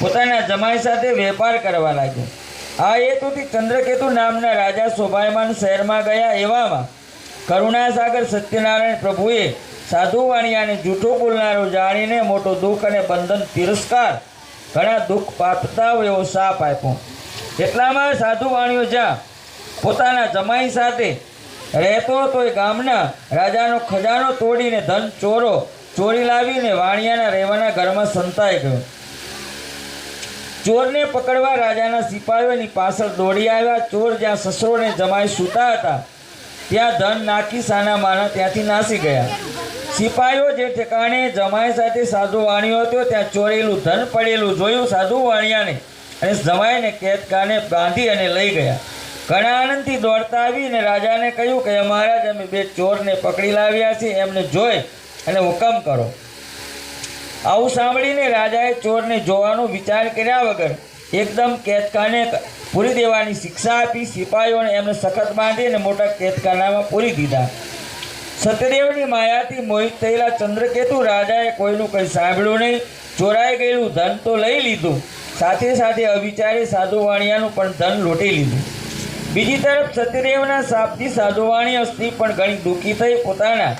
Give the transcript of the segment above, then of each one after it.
પોતાના જમાઈ સાથે વેપાર કરવા લાગ્યો. આ હેતુથી ચંદ્રકેતુ નામના રાજા શોભાયમાન શહેરમાં ગયા એવામાં કરુણાસાગર સત્યનારાયણ પ્રભુએ સાધુ જૂઠું બોલનારો જાણીને મોટો દુઃખ અને બંધન તિરસ્કાર, ઘણા દુઃખ પાપતા એવો શાપ આપ્યો. એટલામાં સાધુ વાણીઓ જ્યાં પોતાના જમાઈ સાથે રહેતો હતો એ ગામના રાજાનો ખજાનો તોડીને ધન ચોરો ચોરી લાવીને વાણિયાના રહેવાના ઘરમાં સંતાઈ ગયો. ચોરને પકડવા રાજાના સિપાહીઓની પાછળ દોડી આવ્યા. ચોર જ્યાં સસરોને જમાઈ સૂતા હતા, ત્યાં ધન નાખી સાના માના ત્યાંથી નાસી ગયા. સિપાહીઓ જે ઠેકાણે જમાઈ સાથે સાધુ વાણિયો હતો, ત્યાં ચોરેલું ધન પડેલું જોયું સાધુ વાણિયાને અને જમાઈને કેદકાને બાંધી અને લઈ ગયા. ઘણા આનંદથી દોડતા આવીને રાજાને કહ્યું કે, મહારાજ, અમે બે ચોરને પકડી લાવ્યા છીએ એમને જોઈ અને હુકમ કરો. આવું સાંભળીને રાજાએ ચોરને જોવાનો વિચાર કર્યા વગર એકદમ કેતકાને પૂરી દેવાની શિક્ષા આપી સિપાહીઓને એમને સખત બાંધી અને મોટા કેતકાનામાં પૂરી દીધા. સત્યદેવની માયાથી મોહિત થયેલા ચંદ્રકેતુ રાજાએ કોઈનું કંઈ સાંભળ્યું નહીં. ચોરાઈ ગયેલું ધન તો લઈ લીધું. સાથે સાથે અવિચારી સાધુવાણિયાનું પણ ધન લૂંટી લીધું. બીજી તરફ સત્યદેવના શાપથી સાધુવાણી અસ્થિ પણ ઘણી દુઃખી થઈ પોતાના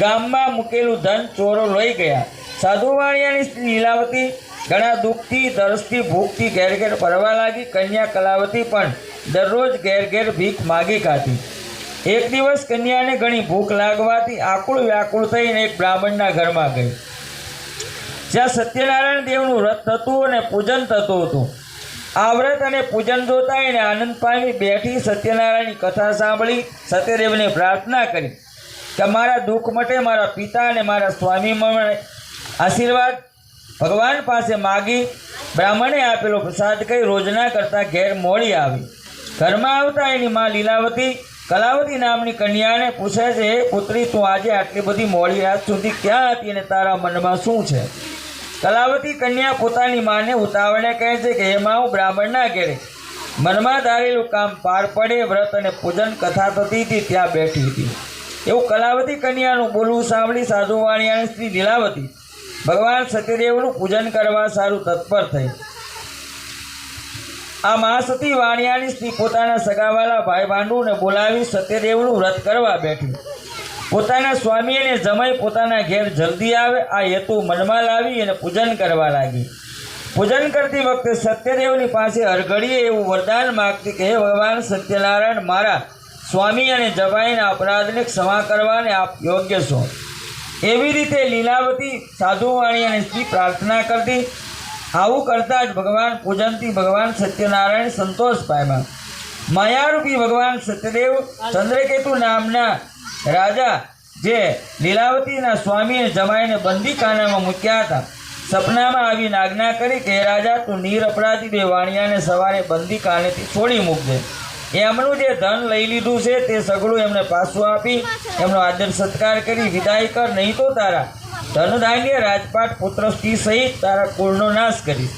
ગામમાં મૂકેલું ધન ચોરો લઈ ગયા. સાધુવાણિયાની લીલાવતી, ઘણા દુઃખથી, તરસથી, ભૂખથી ઘેર ઘેર ફરવા લાગી. કન્યા કલાવતી પણ દરરોજ ઘેર ઘેર ભીખ માગી કાઢી એક દિવસ કન્યાને ઘણી ભૂખ લાગવાથી આકુળ વ્યાકુળ થઈને એક બ્રાહ્મણના ઘરમાં ગઈ. જ્યાં સત્યનારાયણ દેવનું વ્રત થતું અને પૂજન થતું હતું. આ વ્રત અને પૂજન જોતા એને આનંદ પામી બેઠી સત્યનારાયણની કથા સાંભળી, સત્યદેવને પ્રાર્થના કરી. કે મારા દુઃખ મટે, મારા પિતા અને મારા સ્વામી આશીર્વાદ ભગવાન પાસે માગી, બ્રાહ્મણે આપેલો પ્રસાદ કહી રોજના કરતાં ઘેર મોડી આવી. ઘરમાં આવતા એની માં લીલાવતી, કલાવતી નામની કન્યાને પૂછે છે, પુત્રી, તું આજે આટલી બધી મોડી રાત સુધી ક્યાં હતી અને તારા મનમાં શું છે? કલાવતી કન્યા પોતાની માને ઉતાવળે કહે છે કે, હે માં, હું બ્રાહ્મણના ઘેરે. મનમાં ધારેલું કામ પાર પડે, વ્રત અને પૂજન કથા થતી હતી, ત્યાં બેઠી હતી. એવું કલાવતી કન્યાનું બોલવું સાંભળી સાધુ વાણિયાની સ્ત્રી લીલાવતી. ભગવાન સત્યદેવનું પૂજન કરવા સારું તત્પર થઈ. આ મહાસતી વાણિયાની સ્ત્રી પોતાના સગાવાલા ભાઈ ભાંડુને બોલાવી સત્યદેવનું વ્રત કરવા બેઠી. પોતાના સ્વામી અને જમાઈ પોતાના ઘેર જલ્દી આવે, આ હેતુ મનમાં લાવી અને પૂજન કરવા લાગી. પૂજન કરતી વખતે સત્યદેવની પાસે અરઘડીએ એવું વરદાન માગતી કે, હે ભગવાન સત્યનારાયણ, મારા સ્વામી અને જમાઈના અપરાધને ક્ષમા કરવાને આપ યોગ્ય છો. એવી રીતે લીલાવતી સાધુવાણી અને સ્ત્રી પ્રાર્થના કરતી, આવું કરતાં જ ભગવાન પૂજનથી ભગવાન સત્યનારાયણ સંતોષ પામ્યા. માયારૂપી ભગવાન સત્યદેવ ચંદ્રકેતુ નામના રાજા, જે લીલાવતીના સ્વામી અને જમાઈને બંદીખાનામાં મૂક્યા હતા. સપનામાં આવીને આજ્ઞા કરી કે રાજા, તું નીર અપરાધી બે વાણિયાને સવારે બંદીખાનેથી છોડી મૂકજે. એમનું જે ધન લઈ લીધું છે, તે સગળું એમને પાછું આપી, એમનો આદર સત્કાર કરી, વિદાય કર, નહીં તો તારા ધનધાન્ય રાજપાટ પુત્ર સ્ત્રી સહિત તારા કુળનો નાશ કરીશ.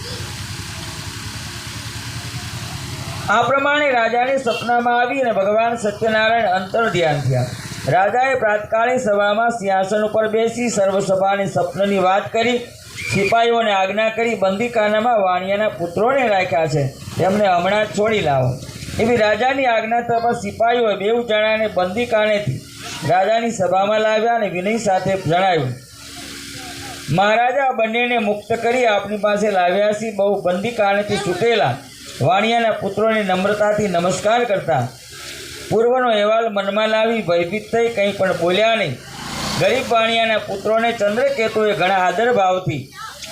આ પ્રમાણે રાજાને સપનામાં આવી અને ભગવાન સત્યનારાયણ અંતર ધ્યાન થયા. રાજાએ પ્રાતકાળીન સભામાં સિંહાસન ઉપર બેસી સર્વસભાની સ્વપ્નની વાત કરી સિપાહીઓને આજ્ઞા કરી, બંદીખાનામાં વાણિયાના પુત્રોને રાખ્યા છે. તેમને હમણાં છોડી લાવો. એવી રાજાની આજ્ઞા તથા સિપાહીઓએ બેઉ જણાને બંદી કારણેથી રાજાની સભામાં લાવ્યા અને વિનય સાથે જણાવ્યું, મહારાજા બંનેને મુક્ત કરી આપની પાસે લાવ્યા છે બહુ બંદી કારણેથી છૂટેલા વાણિયાના પુત્રોને નમ્રતાથી નમસ્કાર કરતા પૂર્વનો અહેવાલ મનમાં લાવી ભયભીત થઈ કંઈ પણ બોલ્યા નહીં. ગરીબ વાણિયાના પુત્રોને ચંદ્રકેતુએ ઘણા આદર ભાવથી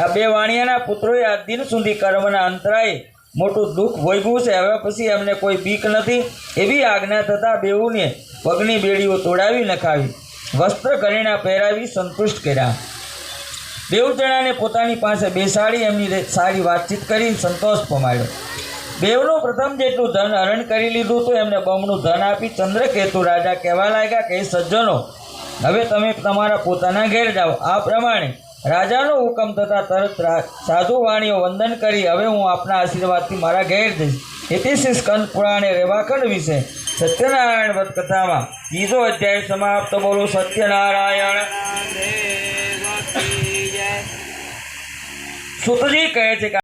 આ બે વાણિયાના પુત્રોએ આ દિન સુધી કર્મના અંતરાએ મોટું દુઃખ ભોગવું છે. હવે પછી એમને કોઈ બીક નથી. એવી આજ્ઞા થતાં બેઉને પગની બેડીઓ તોડાવી નખાવી, વસ્ત્ર ઘરેણા પહેરાવી સંતુષ્ટ કર્યા. બેઉ જણાને પોતાની પાસે બેસાડી એમની સારી વાતચીત કરી સંતોષ પમાડ્યો. બેવનું પ્રથમ જેટલું ધન હરણ કરી લીધું તો એમને બમણું ધન આપી ચંદ્રકેતુ રાજા કહેવા લાગ્યા કે સજ્જનો, હવે તમે તમારા પોતાના ઘેર જાઓ. આ પ્રમાણે રાજાનો હુકમ થતાં તરત સાધુ વાણીઓ વંદન કરી હવે હું આપના આશીર્વાદથી મારા ઘેર જઈશ. ઇતિશ્રી સ્કંદ પુરાણે રેવાખંડ વિશે સત્યનારાયણ વ્રત કથામાં બીજો અધ્યાય સમાપ્ત. બોલો સત્યનારાયણ. સુતજી કહે છે કે